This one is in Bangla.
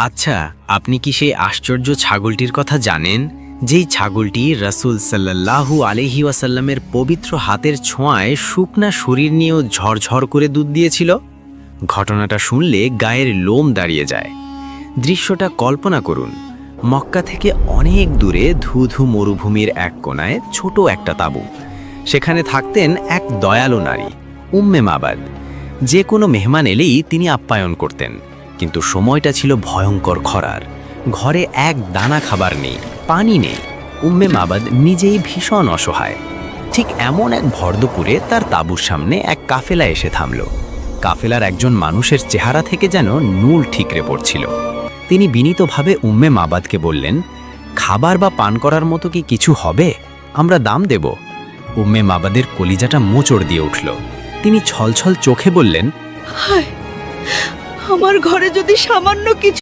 আচ্ছা আপনি কি সেই আশ্চর্য ছাগলটির কথা জানেন? যেই ছাগলটি রাসূল সাল্লাল্লাহু আলহি ওয়াসাল্লামের পবিত্র হাতের ছোঁয়ায় শুকনা শরীর নিয়েও ঝরঝর করে দুধ দিয়েছিল? ঘটনাটা শুনলে গায়ের লোম দাঁড়িয়ে যায়। দৃশ্যটা কল্পনা করুন, মক্কা থেকে অনেক দূরে ধুধু মরুভূমির এক কোনায় ছোট একটা তাঁবু। সেখানে থাকতেন এক দয়ালু নারী, উম্মে মাবাদ। যে কোনো মেহমান এলেই তিনি আপ্যায়ন করতেন। কিন্তু সময়টা ছিল ভয়ঙ্কর খরার। ঘরে এক দানা খাবার নেই, পানি নেই। উম্মে মাবাদ নিজেই ভীষণ অসহায়। ঠিক এমন এক ভরদপুরে তার তাঁবুর সামনে এক কাফেলা এসে থামল। কাফেলার একজন মানুষের চেহারা থেকে যেন নুল ঠিকরে পড়ছিল। তিনি বিনীতভাবে উম্মে মাবাদকে বললেন, খাবার বা পান করার মতো কি কিছু হবে? আমরা দাম দেব। উম্মে মাবাদের কলিজাটা মোচড় দিয়ে উঠল। তিনি ছলছল চোখে বললেন, হায় আমার ঘরে যদি সামান্য কিছু